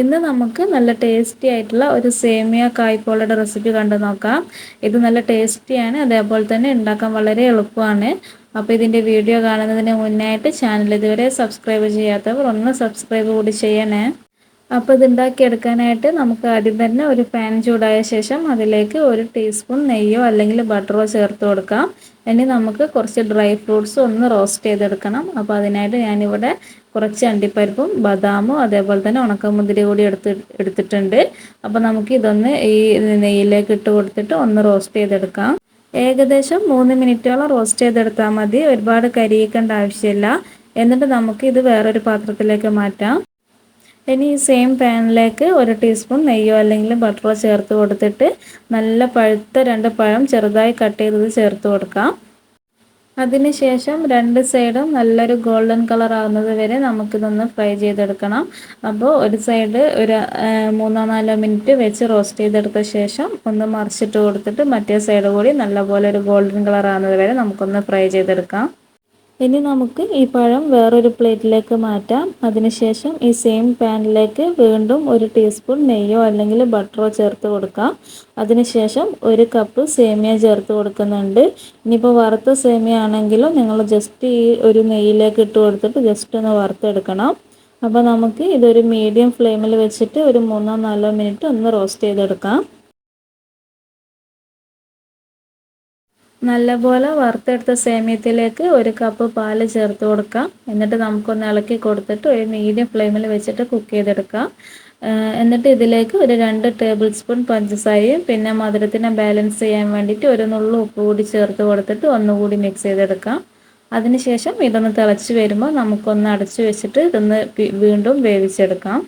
ഇന്ന് നമുക്ക് നല്ല ടേസ്റ്റി ആയിട്ടുള്ള ഒരു സേമിയ കായ്പോളയുടെ റെസിപ്പി കണ്ടു നോക്കാം. ഇത് നല്ല ടേസ്റ്റിയാണ് അതേപോലെ തന്നെ ഉണ്ടാക്കാൻ വളരെ എളുപ്പമാണ്. അപ്പോൾ ഇതിന്റെ വീഡിയോ കാണുന്നതിന് മുന്നായിട്ട് ചാനൽ ഇതുവരെ സബ്സ്ക്രൈബ് ചെയ്യാത്തവർ ഒന്ന് സബ്സ്ക്രൈബ് കൂടി ചെയ്യണേ. അപ്പോൾ ഇത് ഉണ്ടാക്കിയെടുക്കാനായിട്ട് നമുക്ക് ആദ്യം തന്നെ ഒരു പാൻ ചൂടായ ശേഷം അതിലേക്ക് ഒരു ടീസ്പൂൺ നെയ്യോ അല്ലെങ്കിൽ ബട്ടറോ ചേർത്ത് കൊടുക്കാം. ഇനി നമുക്ക് കുറച്ച് ഡ്രൈ ഫ്രൂട്ട്സ് ഒന്ന് റോസ്റ്റ് ചെയ്തെടുക്കണം. അപ്പോൾ അതിനായിട്ട് ഞാനിവിടെ കുറച്ച് അണ്ടിപ്പരിപ്പും ബദാമും അതേപോലെ തന്നെ ഉണക്കമുന്തിരി കൂടി എടുത്ത് എടുത്തിട്ടുണ്ട്. അപ്പോൾ നമുക്ക് ഇതൊന്ന് ഈ നെയ്യിലേക്ക് ഇട്ട് കൊടുത്തിട്ട് ഒന്ന് റോസ്റ്റ് ചെയ്തെടുക്കാം. ഏകദേശം മൂന്ന് മിനിറ്റോളം റോസ്റ്റ് ചെയ്തെടുത്താൽ മതി. ഒരുപാട് കരിയിക്കേണ്ട ആവശ്യമില്ല. എന്നിട്ട് നമുക്ക് ഇത് വേറൊരു പാത്രത്തിലേക്ക് മാറ്റാം. ഇനി ഈ സെയിം പാനിലേക്ക് ഒരു ടീസ്പൂൺ നെയ്യോ അല്ലെങ്കിൽ ബട്ടറോ ചേർത്ത് കൊടുത്തിട്ട് നല്ല പഴുത്ത രണ്ട് പഴം ചെറുതായി കട്ട് ചെയ്തത് ചേർത്ത് കൊടുക്കാം. അതിനുശേഷം രണ്ട് സൈഡും നല്ലൊരു ഗോൾഡൻ കളർ ആകുന്നത് വരെ നമുക്കിതൊന്ന് ഫ്രൈ ചെയ്തെടുക്കണം. അപ്പോൾ ഒരു സൈഡ് ഒരു മൂന്നോ നാലോ മിനിറ്റ് വെച്ച് റോസ്റ്റ് ചെയ്തെടുത്ത ശേഷം ഒന്ന് മറിച്ചിട്ട് കൊടുത്തിട്ട് മറ്റേ സൈഡ് കൂടി നല്ലപോലെ ഒരു ഗോൾഡൻ കളർ ആകുന്നത് വരെ നമുക്കൊന്ന് ഫ്രൈ ചെയ്തെടുക്കാം. ഇനി നമുക്ക് ഈ പഴം വേറൊരു പ്ലേറ്റിലേക്ക് മാറ്റാം. അതിനുശേഷം ഈ സെയിം പാനിലേക്ക് വീണ്ടും ഒരു ടീസ്പൂൺ നെയ്യോ അല്ലെങ്കിൽ ബട്ടറോ ചേർത്ത് കൊടുക്കാം. അതിനുശേഷം ഒരു കപ്പ് സേമിയ ചേർത്ത് കൊടുക്കുന്നുണ്ട്. ഇനിയിപ്പോൾ വറുത്ത സേമിയ ആണെങ്കിലും നിങ്ങൾ ജസ്റ്റ് ഈ ഒരു നെയ്യിലേക്ക് ഇട്ട് കൊടുത്തിട്ട് ജസ്റ്റ് ഒന്ന് വറുത്തെടുക്കണം. അപ്പോൾ നമുക്ക് ഇതൊരു മീഡിയം ഫ്ലെയിമിൽ വെച്ചിട്ട് ഒരു മൂന്നോ നാലോ മിനിറ്റ് ഒന്ന് റോസ്റ്റ് ചെയ്തെടുക്കാം. നല്ലപോലെ വറുത്തെടുത്ത സേമിയത്തിലേക്ക് ഒരു കപ്പ് പാൽ ചേർത്ത് കൊടുക്കാം. എന്നിട്ട് നമുക്കൊന്ന് ഇളക്കി കൊടുത്തിട്ട് ഒരു മീഡിയം ഫ്ലെയിമിൽ വെച്ചിട്ട് കുക്ക് ചെയ്തെടുക്കാം. എന്നിട്ട് ഇതിലേക്ക് ഒരു രണ്ട് ടേബിൾ സ്പൂൺ പഞ്ചസാരയും പിന്നെ മധുരത്തിനെ ബാലൻസ് ചെയ്യാൻ വേണ്ടിയിട്ട് ഒരു നുള്ളു ഉപ്പ് കൂടി ചേർത്ത് കൊടുത്തിട്ട് ഒന്നുകൂടി മിക്സ് ചെയ്തെടുക്കാം. അതിനുശേഷം ഇതൊന്ന് തിളച്ച് വരുമ്പോൾ നമുക്കൊന്ന് അടച്ചു വെച്ചിട്ട് ഇതൊന്ന് വീണ്ടും വേവിച്ചെടുക്കാം.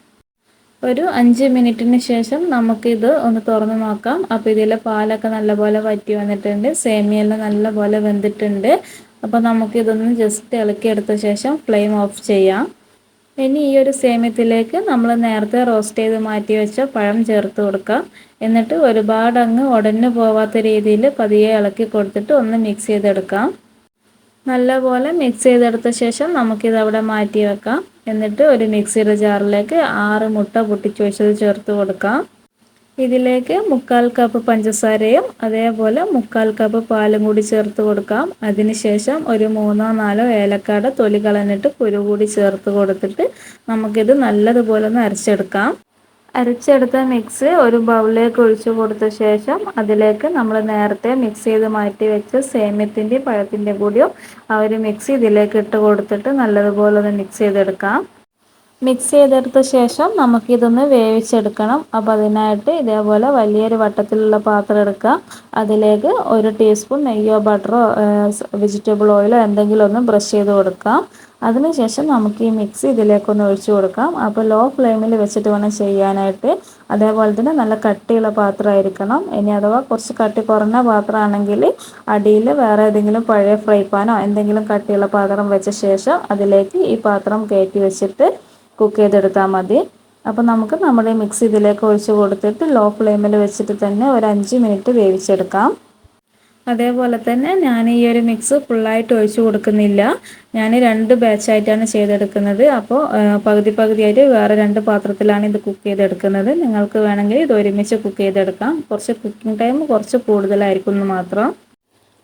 ഒരു അഞ്ച് മിനിറ്റിന് ശേഷം നമുക്കിത് ഒന്ന് തുറന്ന് നോക്കാം. അപ്പോൾ ഇതിലെ പാലൊക്കെ നല്ലപോലെ വറ്റി വന്നിട്ടുണ്ട്. സേമിയെല്ലാം നല്ലപോലെ വെന്തിട്ടുണ്ട്. അപ്പോൾ നമുക്കിതൊന്ന് ജസ്റ്റ് ഇളക്കിയെടുത്ത ശേഷം ഫ്ലെയിം ഓഫ് ചെയ്യാം. ഇനി ഈ ഒരു സേമ്യത്തിലേക്ക് നമ്മൾ നേരത്തെ റോസ്റ്റ് ചെയ്ത് മാറ്റി വെച്ച പഴം ചേർത്ത് കൊടുക്കാം. എന്നിട്ട് ഒരുപാട് അങ്ങ് ഉടഞ്ഞു പോവാത്ത രീതിയിൽ പതിയെ ഇളക്കി കൊടുത്തിട്ട് ഒന്ന് മിക്സ് ചെയ്തെടുക്കാം. നല്ലപോലെ മിക്സ് ചെയ്തെടുത്ത ശേഷം നമുക്കിത് അവിടെ മാറ്റി വെക്കാം. എന്നിട്ട് ഒരു മിക്സിയുടെ ജാറിലേക്ക് ആറ് മുട്ട പൊട്ടിച്ച് വെച്ചത് ചേർത്ത് കൊടുക്കാം. ഇതിലേക്ക് മുക്കാൽ കപ്പ് പഞ്ചസാരയും അതേപോലെ മുക്കാൽ കപ്പ് പാലും കൂടി ചേർത്ത് കൊടുക്കാം. അതിനുശേഷം ഒരു മൂന്നോ നാലോ ഏലക്കാട് തൊലി കളഞ്ഞിട്ട് കുരു കൂടി ചേർത്ത് കൊടുത്തിട്ട് നമുക്കിത് നല്ലതുപോലെ ഒന്ന് അരച്ചെടുക്കാം. അരച്ചെടുത്ത മിക്സ് ഒരു ബൗളിലേക്ക് ഒഴിച്ചു കൊടുത്ത ശേഷം അതിലേക്ക് നമ്മൾ നേരത്തെ മിക്സ് ചെയ്ത് മാറ്റി വെച്ച സേമ്യത്തിന്റെയും പഴത്തിന്റെയും കൂടിയും ആ ഒരു മിക്സ് ഇതിലേക്ക് ഇട്ട് കൊടുത്തിട്ട് നല്ലതുപോലെ ഒന്ന് മിക്സ് ചെയ്തെടുക്കാം. മിക്സ് ചെയ്തെടുത്ത ശേഷം നമുക്കിതൊന്ന് വേവിച്ചെടുക്കണം. അപ്പോൾ അതിനായിട്ട് ഇതേപോലെ വലിയൊരു വട്ടത്തിലുള്ള പാത്രം എടുക്കുക. അതിലേക്ക് ഒരു ടീസ്പൂൺ നെയ്യോ ബട്ടറോ വെജിറ്റബിൾ ഓയിലോ എന്തെങ്കിലും ഒന്ന് ബ്രഷ് ചെയ്ത് കൊടുക്കാം. അതിനുശേഷം നമുക്ക് ഈ മിക്സ് ഇതിലേക്കൊന്ന് ഒഴിച്ചു കൊടുക്കാം. അപ്പോൾ ലോ ഫ്ലെയിമിൽ വെച്ചിട്ട് വേണം ചെയ്യാനായിട്ട്. അതേപോലെ തന്നെ നല്ല കട്ടിയുള്ള പാത്രമായിരിക്കണം. ഇനി അഥവാ കുറച്ച് കട്ടി കുറഞ്ഞ പാത്രമാണെങ്കിൽ അടിയിൽ വേറെ ഏതെങ്കിലും പഴയ ഫ്രൈ പാനോ എന്തെങ്കിലും കട്ടിയുള്ള പാത്രം വെച്ച ശേഷം അതിലേക്ക് ഈ പാത്രം കയറ്റി വെച്ചിട്ട് കുക്ക് ചെയ്തെടുത്താൽ മതി. അപ്പോൾ നമുക്ക് നമ്മുടെ മിക്സ് ഇതിലേക്ക് ഒഴിച്ച് കൊടുത്തിട്ട് ലോ ഫ്ലെയിമിൽ വെച്ചിട്ട് തന്നെ ഒരു അഞ്ച് മിനിറ്റ് വേവിച്ചെടുക്കാം. അതേപോലെ തന്നെ ഞാൻ ഈ ഒരു മിക്സ് ഫുള്ളായിട്ട് ഒഴിച്ചു കൊടുക്കുന്നില്ല. ഞാൻ രണ്ട് ബാച്ചായിട്ടാണ് ചെയ്തെടുക്കുന്നത്. അപ്പോൾ പകുതി പകുതിയായിട്ട് വേറെ രണ്ട് പാത്രത്തിലാണ് ഇത് കുക്ക് ചെയ്തെടുക്കുന്നത്. നിങ്ങൾക്ക് വേണമെങ്കിൽ ഇത് ഒരുമിച്ച് കുക്ക് ചെയ്തെടുക്കാം. കുറച്ച് കുക്കിംഗ് ടൈം കുറച്ച് കൂടുതലായിരിക്കും മാത്രം.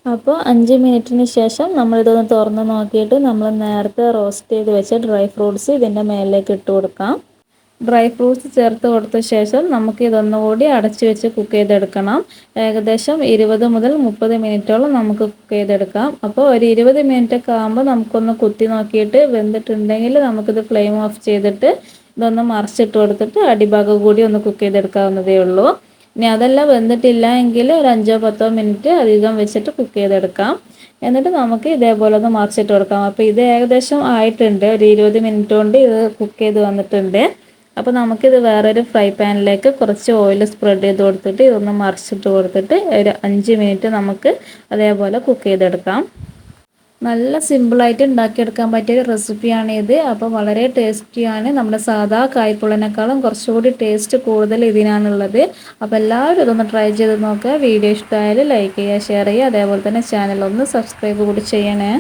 അപ്പോൾ അഞ്ച് മിനിറ്റിന് ശേഷം നമ്മളിതൊന്ന് തുറന്ന് നോക്കിയിട്ട് നമ്മൾ നേരത്തെ റോസ്റ്റ് ചെയ്ത് വെച്ച ഡ്രൈ ഫ്രൂട്ട്സ് ഇതിന്റെ മേലിലേക്ക് ഇട്ട് കൊടുക്കാം. ഡ്രൈ ഫ്രൂട്ട്സ് ചേർത്ത് കൊടുത്ത ശേഷം നമുക്ക് ഇതൊന്നുകൂടി അടച്ചു വെച്ച് കുക്ക് ചെയ്തെടുക്കണം. ഏകദേശം ഇരുപത് മുതൽ മുപ്പത് മിനിറ്റോളം നമുക്ക് കുക്ക് ചെയ്തെടുക്കാം. അപ്പോൾ ഒരു ഇരുപത് മിനിറ്റ് ഒക്കെ ആകുമ്പോൾ നമുക്കൊന്ന് കുത്തി നോക്കിയിട്ട് വെന്തിട്ടുണ്ടെങ്കിൽ നമുക്കിത് ഫ്ലെയിം ഓഫ് ചെയ്തിട്ട് ഇതൊന്ന് മറിച്ചിട്ട് കൊടുത്തിട്ട് അടിഭാഗം കൂടി ഒന്ന് കുക്ക് ചെയ്തെടുക്കാവുന്നതേ ഉള്ളൂ. ഇനി അതെല്ലാം വെന്തിട്ടില്ല എങ്കിൽ ഒരു അഞ്ചോ പത്തോ മിനിറ്റ് അധികം വെച്ചിട്ട് കുക്ക് ചെയ്തെടുക്കാം. എന്നിട്ട് നമുക്ക് ഇതേപോലെ ഒന്ന് മറിച്ചിട്ട് കൊടുക്കാം. അപ്പോൾ ഇത് ഏകദേശം ആയിട്ടുണ്ട്. ഒരു ഇരുപത് മിനിറ്റ് കൊണ്ട് ഇത് കുക്ക് ചെയ്ത് വന്നിട്ടുണ്ട്. അപ്പോൾ നമുക്കിത് വേറൊരു ഫ്രൈ പാനിലേക്ക് കുറച്ച് ഓയിൽ സ്പ്രെഡ് ചെയ്ത് കൊടുത്തിട്ട് ഇതൊന്ന് മറിച്ചിട്ട് കൊടുത്തിട്ട് ഒരു അഞ്ച് മിനിറ്റ് നമുക്ക് അതേപോലെ കുക്ക് ചെയ്തെടുക്കാം. നല്ല സിമ്പിളായിട്ട് ഉണ്ടാക്കിയെടുക്കാൻ പറ്റിയ ഒരു റെസിപ്പിയാണ് ഇത്. അപ്പോൾ വളരെ ടേസ്റ്റിയാണ്. നമ്മുടെ സാധാ കായ്പുള്ളനേക്കാളും കുറച്ചുകൂടി ടേസ്റ്റ് കൂടുതൽ ഇതിനാണുള്ളത്. അപ്പോൾ എല്ലാവരും ഇതൊന്ന് ട്രൈ ചെയ്ത് നോക്കുക. വീഡിയോ ഇഷ്ടമായാലും ലൈക്ക് ചെയ്യുക ഷെയർ ചെയ്യുക. അതേപോലെ തന്നെ ചാനൽ ഒന്ന് സബ്സ്ക്രൈബ് കൂടി ചെയ്യണേ.